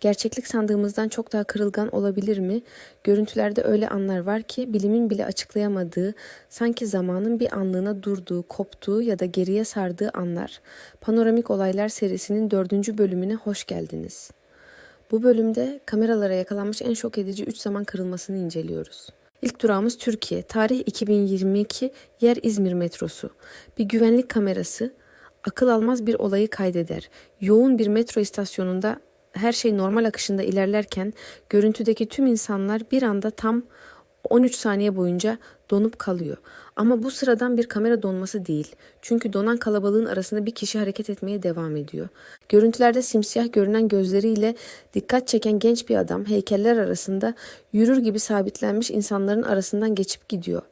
Gerçeklik sandığımızdan çok daha kırılgan olabilir mi? Görüntülerde öyle anlar var ki bilimin bile açıklayamadığı, sanki zamanın bir anlığına durduğu, koptuğu ya da geriye sardığı anlar. Panoramik Olaylar serisinin dördüncü bölümüne hoş geldiniz. Bu bölümde kameralara yakalanmış en şok edici 3 zaman kırılmasını inceliyoruz. İlk durağımız Türkiye. Tarih 2022 yer İzmir metrosu. Bir güvenlik kamerası akıl almaz bir olayı kaydeder. Yoğun bir metro istasyonunda her şey normal akışında ilerlerken görüntüdeki tüm insanlar bir anda tam 13 saniye boyunca donup kalıyor. Ama bu sıradan bir kamera donması değil. Çünkü donan kalabalığın arasında bir kişi hareket etmeye devam ediyor. Görüntülerde simsiyah görünen gözleriyle dikkat çeken genç bir adam heykeller arasında yürür gibi sabitlenmiş insanların arasından geçip gidiyor.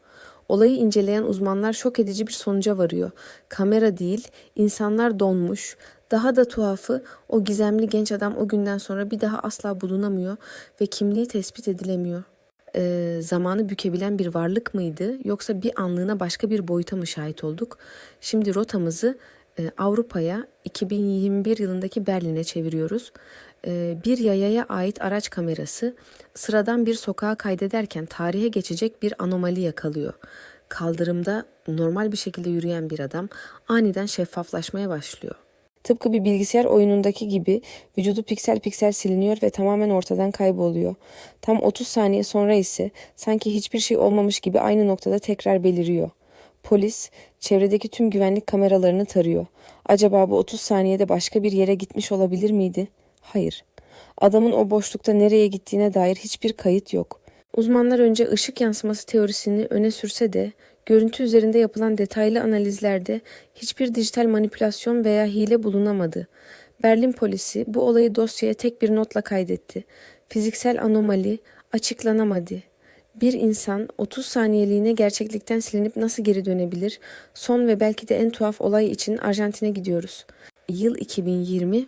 Olayı inceleyen uzmanlar şok edici bir sonuca varıyor. Kamera değil, insanlar donmuş. Daha da tuhafı o gizemli genç adam o günden sonra bir daha asla bulunamıyor ve kimliği tespit edilemiyor. Ee, zamanı bükebilen bir varlık mıydı yoksa bir anlığına başka bir boyuta mı şahit olduk? Şimdi rotamızı e, Avrupa'ya 2021 yılındaki Berlin'e çeviriyoruz. E, bir yayaya ait araç kamerası sıradan bir sokağa kaydederken tarihe geçecek bir anomali yakalıyor. Kaldırımda normal bir şekilde yürüyen bir adam aniden şeffaflaşmaya başlıyor. Tıpkı bir bilgisayar oyunundaki gibi vücudu piksel piksel siliniyor ve tamamen ortadan kayboluyor. Tam 30 saniye sonra ise sanki hiçbir şey olmamış gibi aynı noktada tekrar beliriyor. Polis çevredeki tüm güvenlik kameralarını tarıyor. Acaba bu 30 saniyede başka bir yere gitmiş olabilir miydi? Hayır. Adamın o boşlukta nereye gittiğine dair hiçbir kayıt yok. Uzmanlar önce ışık yansıması teorisini öne sürse de görüntü üzerinde yapılan detaylı analizlerde hiçbir dijital manipülasyon veya hile bulunamadı. Berlin polisi bu olayı dosyaya tek bir notla kaydetti. Fiziksel anomali açıklanamadı. Bir insan 30 saniyeliğine gerçeklikten silinip nasıl geri dönebilir? Son ve belki de en tuhaf olay için Arjantin'e gidiyoruz. Yıl 2020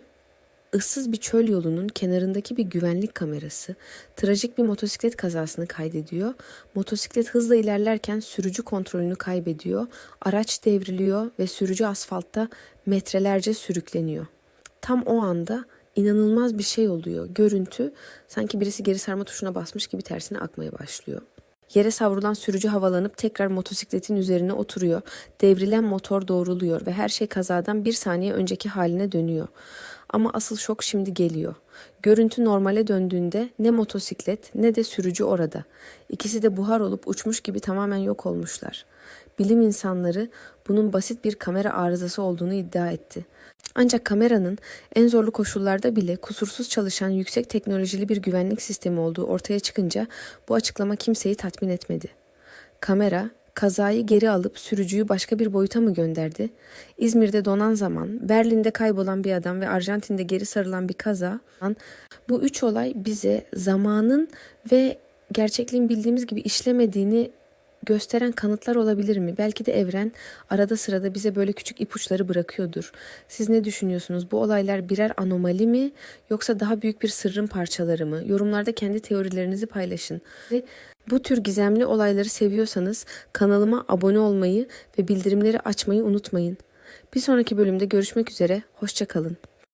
ıssız bir çöl yolunun kenarındaki bir güvenlik kamerası trajik bir motosiklet kazasını kaydediyor. Motosiklet hızla ilerlerken sürücü kontrolünü kaybediyor. Araç devriliyor ve sürücü asfaltta metrelerce sürükleniyor. Tam o anda inanılmaz bir şey oluyor. Görüntü sanki birisi geri sarma tuşuna basmış gibi tersine akmaya başlıyor. Yere savrulan sürücü havalanıp tekrar motosikletin üzerine oturuyor. Devrilen motor doğruluyor ve her şey kazadan bir saniye önceki haline dönüyor. Ama asıl şok şimdi geliyor. Görüntü normale döndüğünde ne motosiklet ne de sürücü orada. İkisi de buhar olup uçmuş gibi tamamen yok olmuşlar. Bilim insanları bunun basit bir kamera arızası olduğunu iddia etti. Ancak kameranın en zorlu koşullarda bile kusursuz çalışan yüksek teknolojili bir güvenlik sistemi olduğu ortaya çıkınca bu açıklama kimseyi tatmin etmedi. Kamera kazayı geri alıp sürücüyü başka bir boyuta mı gönderdi? İzmir'de donan zaman, Berlin'de kaybolan bir adam ve Arjantin'de geri sarılan bir kaza. Bu üç olay bize zamanın ve gerçekliğin bildiğimiz gibi işlemediğini gösteren kanıtlar olabilir mi? Belki de evren arada sırada bize böyle küçük ipuçları bırakıyordur. Siz ne düşünüyorsunuz? Bu olaylar birer anomali mi yoksa daha büyük bir sırrın parçaları mı? Yorumlarda kendi teorilerinizi paylaşın. Ve bu tür gizemli olayları seviyorsanız kanalıma abone olmayı ve bildirimleri açmayı unutmayın. Bir sonraki bölümde görüşmek üzere, hoşçakalın.